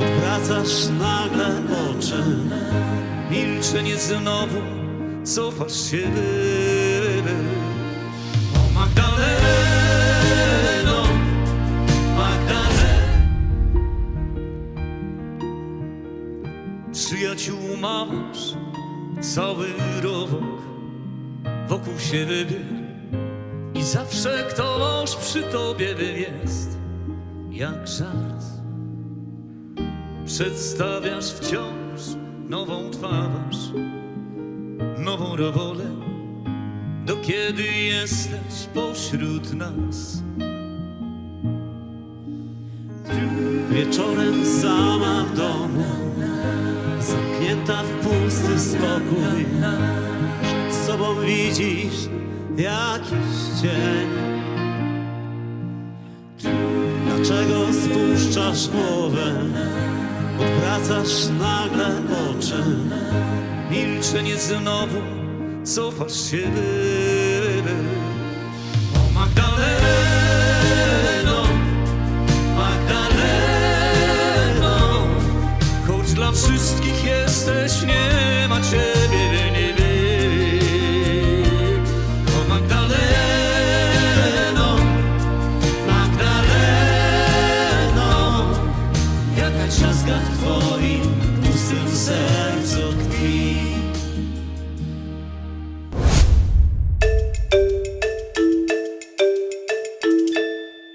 Odwracasz nagle oczy. Milczenie znowu Cofasz się. O Magdaleno Magdaleno. Przyjaciół masz Cały rowok Wokół siebie I zawsze ktoś przy tobie jest Jak żart Przedstawiasz wciąż nową twarz, nową rolę, do kiedy jesteś pośród nas. Wieczorem sama w domu, zamknięta w pusty spokój, przed sobą widzisz jakiś cień. Dlaczego spuszczasz głowę? Odwracasz nagle oczy Milczenie znowu Cofasz się O Magdaleno Magdaleno Choć dla wszystkich jesteś Nie ma ciebie na trzaskach twoim pustym sercu